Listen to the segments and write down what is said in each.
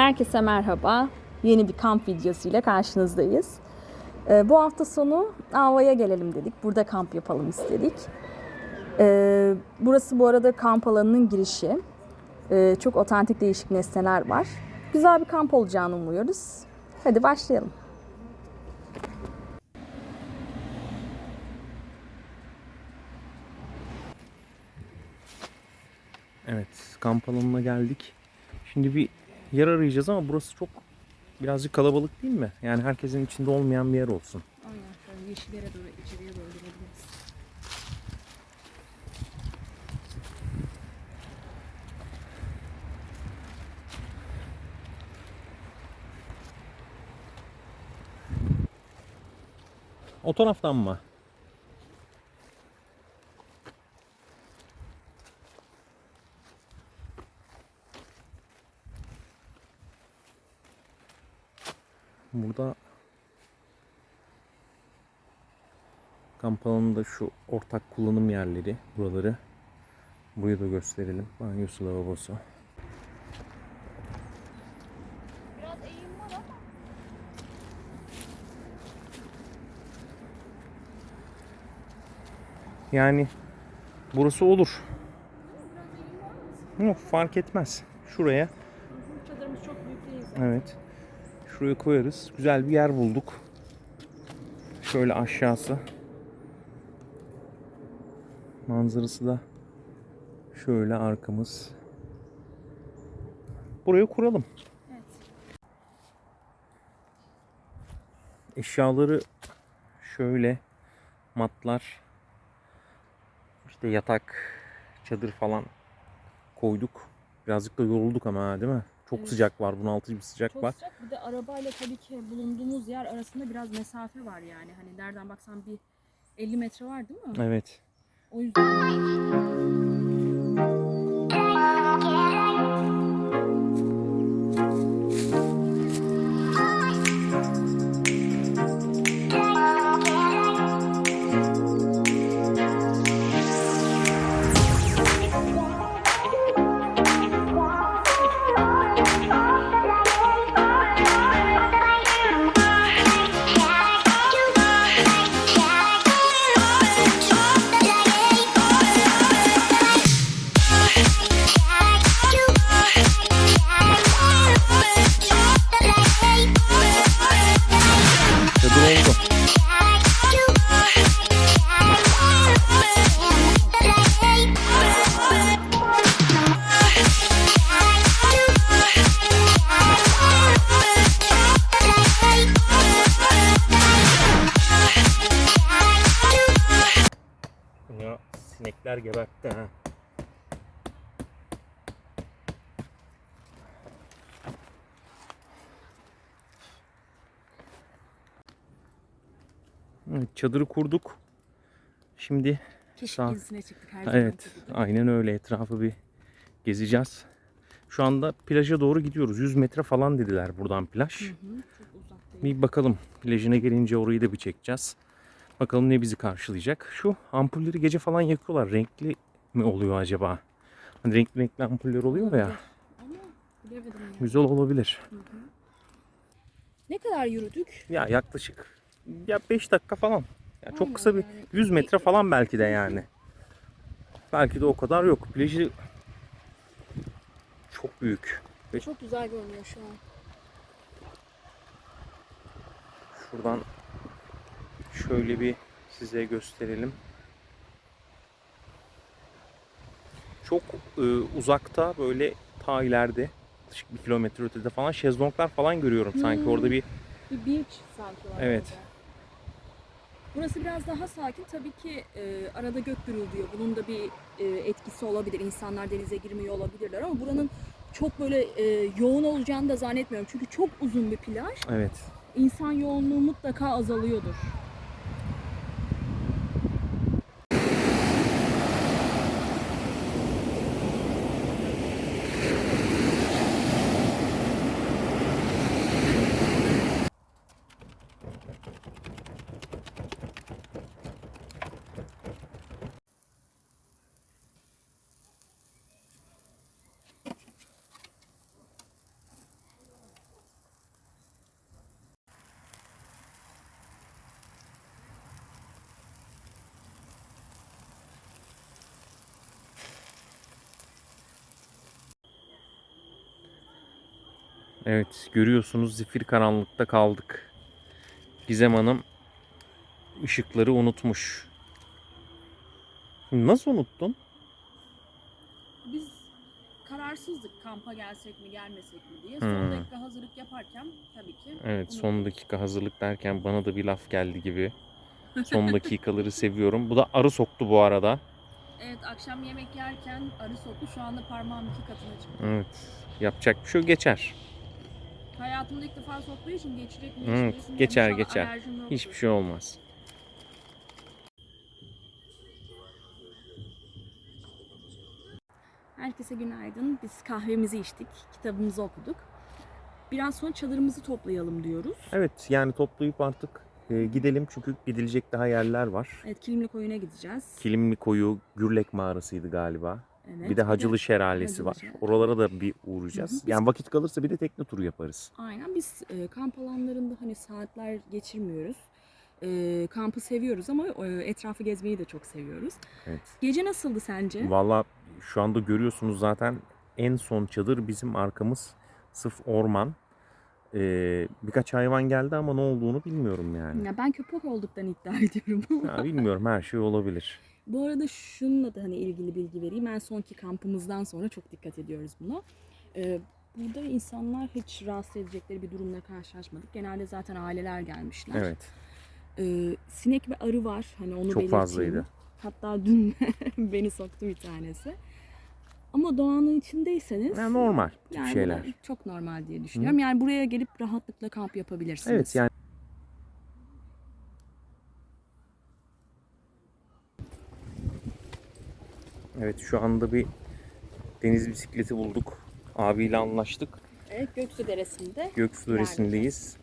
Herkese merhaba. Yeni bir kamp videosuyla karşınızdayız. Ee, bu hafta sonu Ava'ya gelelim dedik. Burada kamp yapalım istedik. Ee, burası bu arada kamp alanının girişi. Ee, çok otantik değişik nesneler var. Güzel bir kamp olacağını umuyoruz. Hadi başlayalım. Evet, kamp alanına geldik. Şimdi bir yer arayacağız ama burası çok birazcık kalabalık değil mi? Yani herkesin içinde olmayan bir yer olsun. Aynen şöyle yeşillere doğru, içeriye doğru girebiliriz. O taraftan mı? Burada kamp alanında şu ortak kullanım yerleri buraları burayı da gösterelim. Banyosu lavabosu. Biraz eğim var ama. Yani burası olur. Yok fark etmez. Şuraya Çadırımız çok büyük değil. Evet. Şuraya koyarız. Güzel bir yer bulduk. Şöyle aşağısı. Manzarası da şöyle arkamız. Buraya kuralım. Evet. Eşyaları şöyle matlar işte yatak, çadır falan koyduk. Birazcık da yorulduk ama değil mi? Çok Evet. sıcak var. Bunaltıcı bir sıcak Çok var. sıcak. Bir de arabayla tabii ki bulunduğumuz yer arasında biraz mesafe var yani. Hani nereden baksan bir 50 metre var değil mi? Evet. O yüzden Evet, çadırı kurduk. Şimdi keşif Sağ- gezisine çıktık her evet aynen öyle etrafı bir gezeceğiz. Şu anda plaja doğru gidiyoruz. 100 metre falan dediler buradan plaj. Hı hı. Bir bakalım plajına gelince orayı da bir çekeceğiz. Bakalım ne bizi karşılayacak. Şu ampulleri gece falan yakıyorlar. Renkli mi oluyor acaba? Hani renkli renkli ampuller oluyor ya. Olabilir. Ama bilemedim ya. Güzel olabilir. Ne kadar yürüdük? Ya yaklaşık ya 5 dakika falan. Ya çok kısa bir yani. 100 metre falan belki de yani. Belki de o kadar yok. Plajı çok büyük. Ve Çok güzel görünüyor şu an. şuradan şöyle bir size gösterelim. Çok e, uzakta böyle ta ileride yaklaşık bir kilometre ötede falan şezlonglar falan görüyorum sanki Hmm. orada bir Bir beach sanki var. Evet. orada. Burası biraz daha sakin. Tabii ki e, arada gök gürültüyor. Bunun da bir e, etkisi olabilir. İnsanlar denize girmiyor olabilirler ama buranın çok böyle e, yoğun olacağını da zannetmiyorum. Çünkü çok uzun bir plaj. evet İnsan yoğunluğu mutlaka azalıyordur. Evet görüyorsunuz zifir karanlıkta kaldık. Gizem Hanım ışıkları unutmuş. Nasıl unuttun? Biz kararsızdık kampa gelsek mi gelmesek mi diye. Hmm. Son dakika hazırlık yaparken tabii ki. Evet son dakika hazırlık derken bana da bir laf geldi gibi. Son dakikaları seviyorum. Bu da arı soktu bu arada. Evet akşam yemek yerken arı soktu. Şu anda parmağım iki katına çıktı. Evet. Yapacak bir şey yok geçer. Hayatımda ilk defa soktuğu için geçecek mi? Evet, mi? geçer, geçer. Hiçbir şey olmaz. Herkese günaydın. Biz kahvemizi içtik, kitabımızı okuduk. Biraz sonra çadırımızı toplayalım diyoruz. Evet yani toplayıp artık e, gidelim çünkü gidilecek daha yerler var. Evet, Kilimli Koyun'a gideceğiz. Kilimli Koyu Gürlek Mağarası'ydı galiba. Evet, bir de Hacılı Şelalesi var. Şelale. Oralara da bir uğrayacağız. Hı hı. Yani vakit kalırsa bir de tekne turu yaparız. Aynen biz e, kamp alanlarında hani saatler geçirmiyoruz. E, kampı seviyoruz ama e, etrafı gezmeyi de çok seviyoruz. Evet. Gece nasıldı sence? Valla şu anda görüyorsunuz zaten en son çadır bizim arkamız sırf orman. Ee, birkaç hayvan geldi ama ne olduğunu bilmiyorum yani. Ya ben köpek olduktan iddia ediyorum. Ya bilmiyorum her şey olabilir. Bu arada şununla da hani ilgili bilgi vereyim. En sonki kampımızdan sonra çok dikkat ediyoruz buna. Ee, burada insanlar hiç rahatsız edecekleri bir durumla karşılaşmadık. Genelde zaten aileler gelmişler. Evet. Ee, sinek ve arı var. Hani onu Çok belirteyim. fazlaydı. Hatta dün beni soktu bir tanesi. Ama doğanın içindeyseniz Yani normal yani şeyler. çok normal diye düşünüyorum. Yani buraya gelip rahatlıkla kamp yapabilirsiniz. Evet yani Evet şu anda bir deniz bisikleti bulduk. Abiyle anlaştık. Evet Göksu Deresi'nde. Göksu Döresi'ndeyiz.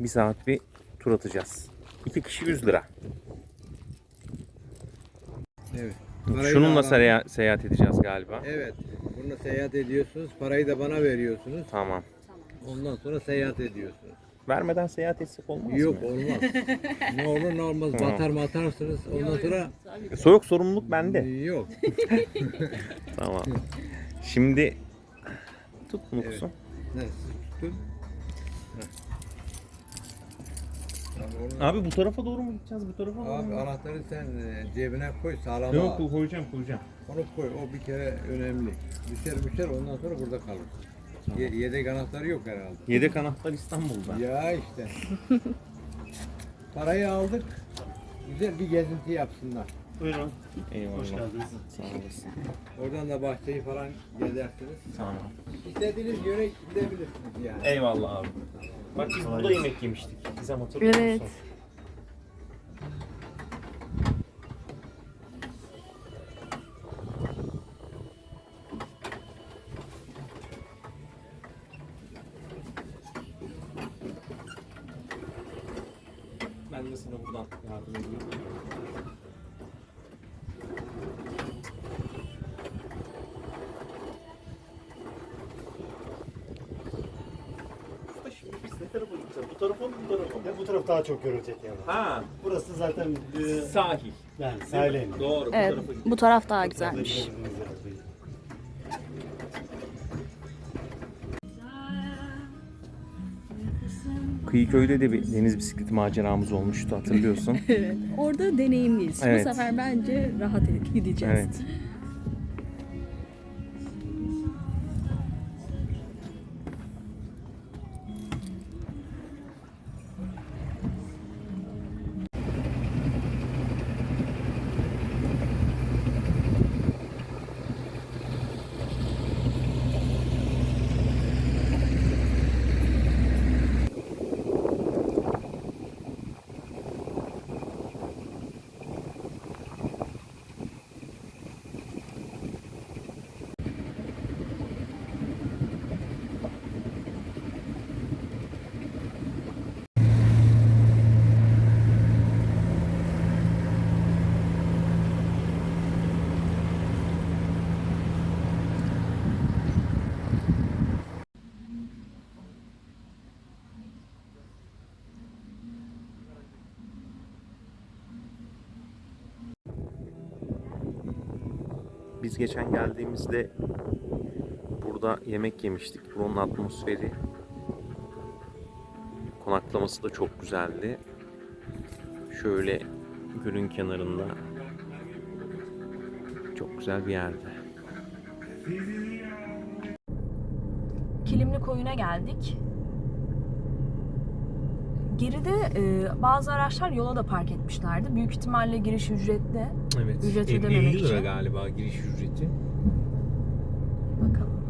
Bir saat bir tur atacağız. İki kişi 100 lira. Evet. Parayı Şununla da seya- seyahat edeceğiz galiba. Evet. Bununla seyahat ediyorsunuz. Parayı da bana veriyorsunuz. Tamam. Ondan sonra seyahat ediyorsunuz. Vermeden seyahat etsek olmaz Yok mı? olmaz. ne olur ne olmaz. Tamam. Batar mı atarsınız. Ondan sonra Soğuk sorumluluk bende. yok. Tamam. Şimdi tut Evet. kuzum. Ne, siz tutun. Abi, bu tarafa doğru mu gideceğiz? Bu tarafa doğru Abi mu? anahtarı sen e, cebine koy sağlama Yok al. koyacağım koyacağım. Onu koy. O bir kere önemli. Düşer düşer ondan sonra burada kalır. Ye- yedek anahtarı yok herhalde. Yedek anahtar İstanbul'da. Ya işte. Parayı aldık. Güzel bir gezinti yapsınlar. Buyurun. Eyvallah. Hoş geldiniz. Sağ olasın. Oradan da bahçeyi falan gezersiniz. Tamam. İstediğiniz yöne gidebilirsiniz yani. Eyvallah abi. Bak biz burada yemek yemiştik. Gizem hatırlıyor Evet. musun de sana buradan yardım ediyorum. Usta Şimdi biz ne tarafa gideceğiz? Bu tarafa mı bu tarafa mı? Ya bu taraf daha çok görülecek yani. Ha, Burası zaten e, sahil. yani sahile iniyor. Doğru, Evet, bu tarafa bu taraf daha güzelmiş. Kıyıköy'de de bir deniz bisikleti maceramız olmuştu hatırlıyorsun. Evet. Orada deneyimliyiz. Evet. Bu sefer bence rahat gideceğiz. evet. Geçen geldiğimizde burada yemek yemiştik. Buranın atmosferi konaklaması da çok güzeldi. Şöyle gölün kenarında çok güzel bir yerde. Kilimli koyuna geldik. Geride e, bazı araçlar yola da park etmişlerdi. Büyük ihtimalle giriş ücretli. Evet. Ücret ödememek 50 lira için. galiba giriş ücreti. Bakalım.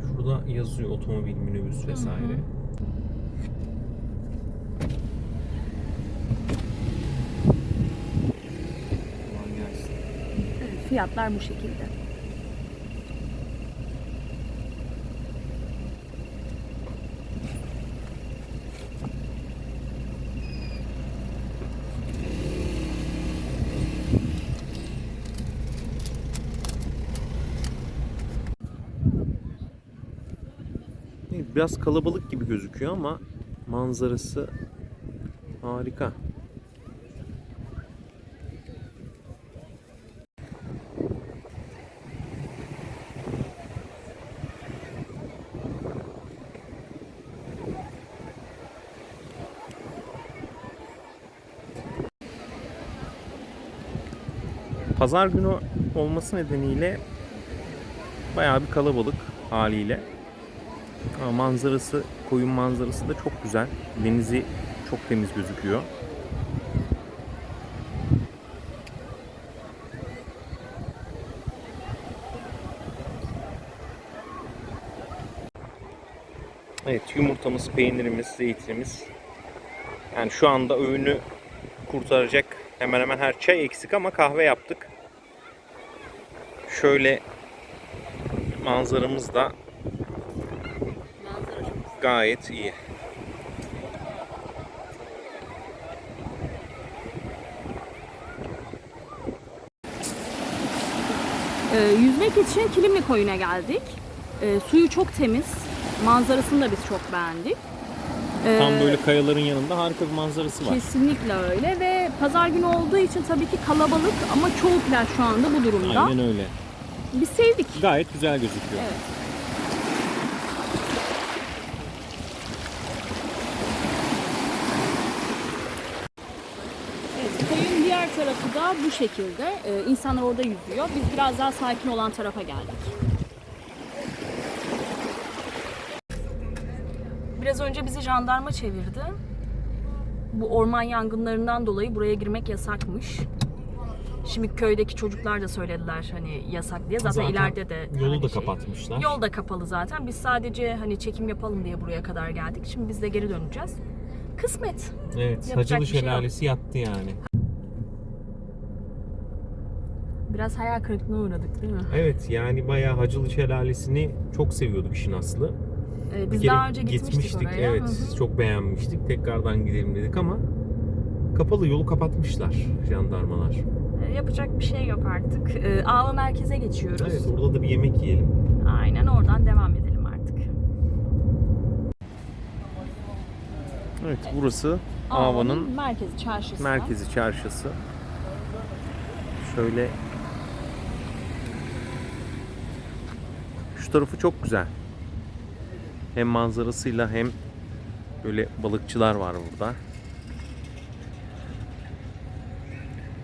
Şurada yazıyor otomobil, minibüs vesaire. Kolay gelsin. Fiyatlar bu şekilde. Biraz kalabalık gibi gözüküyor ama manzarası harika. Pazar günü olması nedeniyle bayağı bir kalabalık haliyle. Manzarası, koyun manzarası da çok güzel. Denizi çok temiz gözüküyor. Evet, yumurtamız, peynirimiz, zeytinimiz. Yani şu anda öğünü kurtaracak hemen hemen her çay eksik ama kahve yaptık. Şöyle manzaramız da gayet iyi. Ee, yüzmek için Kilimli koyuna geldik. Ee, suyu çok temiz. Manzarasını da biz çok beğendik. Ee, Tam böyle kayaların yanında harika bir manzarası var. Kesinlikle öyle ve pazar günü olduğu için tabii ki kalabalık ama çoğu plaj şu anda bu durumda. Aynen öyle. Biz sevdik. Gayet güzel gözüküyor. Evet, koyun diğer bu şekilde. Ee, insanlar orada yüzüyor. Biz biraz daha sakin olan tarafa geldik. Biraz önce bizi jandarma çevirdi. Bu orman yangınlarından dolayı buraya girmek yasakmış. Şimdi köydeki çocuklar da söylediler hani yasak diye. Zaten, ileride de yolu hani da şey- kapatmışlar. Yol da kapalı zaten. Biz sadece hani çekim yapalım diye buraya kadar geldik. Şimdi biz de geri döneceğiz. Kısmet. Evet, Yapacak Hacılı şey. Şelalesi yattı yani. Biraz hayal kırıklığına uğradık değil mi? Evet, yani bayağı Hacılı Şelalesi'ni çok seviyorduk işin aslı. Ee, biz daha önce gitmiştik, oraya. Evet, Hı hı. çok beğenmiştik. Tekrardan gidelim dedik ama kapalı yolu kapatmışlar jandarmalar. Ee, yapacak bir şey yok artık. Ee, Ağla merkeze geçiyoruz. Evet, orada da bir yemek yiyelim. Aynen oradan devam edelim artık. Evet, burası Ağla'nın Ava'nın merkezi, çarşısı. merkezi çarşısı. Şöyle şu tarafı çok güzel. Hem manzarasıyla hem böyle balıkçılar var burada.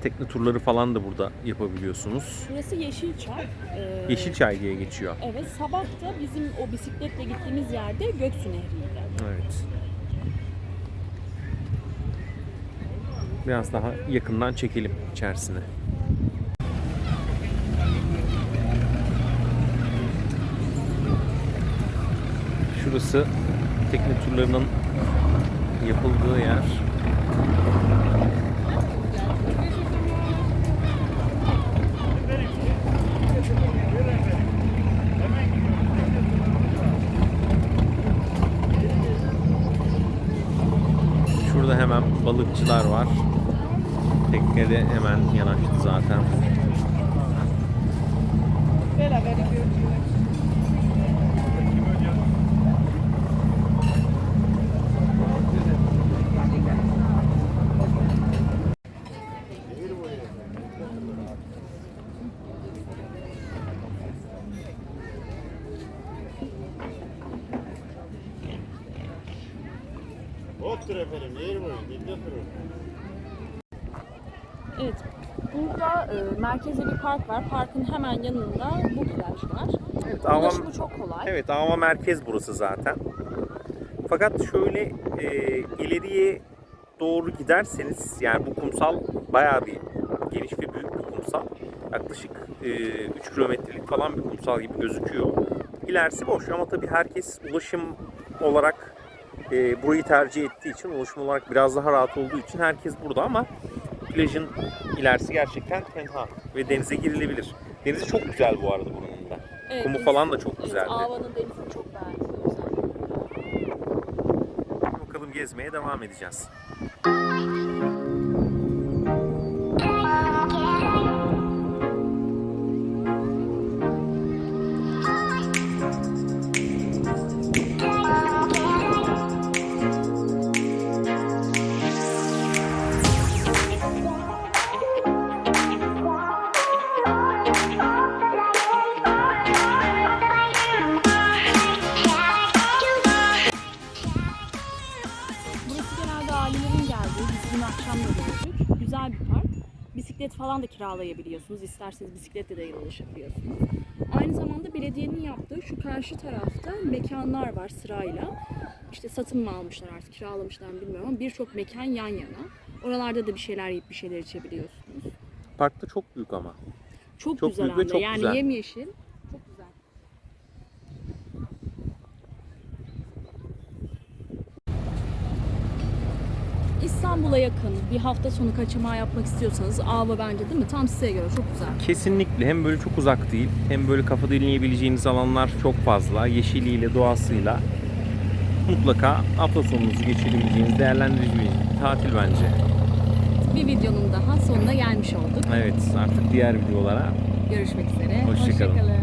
Tekne turları falan da burada yapabiliyorsunuz. Burası Yeşilçay. Ee, Yeşilçay diye geçiyor. Evet, sabah da bizim o bisikletle gittiğimiz yerde Göksu Nehri'ydi. Evet. Biraz daha yakından çekelim içerisine. Şurası tekne turlarının yapıldığı yer. Şurada hemen balıkçılar var. Teknede hemen yanaştı zaten. Yoktur Evet. Burada e, merkezde bir park var. Parkın hemen yanında bu plaj var. Evet, Ava, Ulaşımı çok kolay. evet, Ava merkez burası zaten. Fakat şöyle e, ileriye doğru giderseniz yani bu kumsal bayağı bir geniş ve büyük bir kumsal. Yaklaşık e, 3 kilometrelik falan bir kumsal gibi gözüküyor. İlerisi boş ama tabii herkes ulaşım olarak e, burayı tercih ettiği için, ulaşım olarak biraz daha rahat olduğu için herkes burada ama plajın ilerisi gerçekten tenha ve denize girilebilir. Denizi çok güzel bu arada buranın da. Evet, Kumu falan da çok evet, güzeldi. Ava'nın denizini çok beğendim. Bakalım gezmeye devam edeceğiz. Falan da kiralayabiliyorsunuz. İsterseniz bisikletle de ulaşabiliyorsunuz. Aynı zamanda belediyenin yaptığı şu karşı tarafta mekanlar var sırayla. İşte satın mı almışlar artık kiralamışlar mı bilmiyorum ama birçok mekan yan yana. Oralarda da bir şeyler yiyip bir şeyler içebiliyorsunuz. Parkta çok büyük ama. Çok, Çok güzel büyük ve çok yani güzel. yemyeşil. Çok güzel. İstanbul'a yakın bir hafta sonu kaçamağı yapmak istiyorsanız Ava bence değil mi? Tam size göre çok güzel. Kesinlikle hem böyle çok uzak değil hem böyle kafa dinleyebileceğiniz alanlar çok fazla. Yeşiliyle, doğasıyla mutlaka hafta sonunuzu geçirebileceğiniz, değerlendirebileceğiniz bir tatil bence. Bir videonun daha sonuna gelmiş olduk. Evet artık diğer videolara Görüşmek üzere. Hoşça kalın. kalın.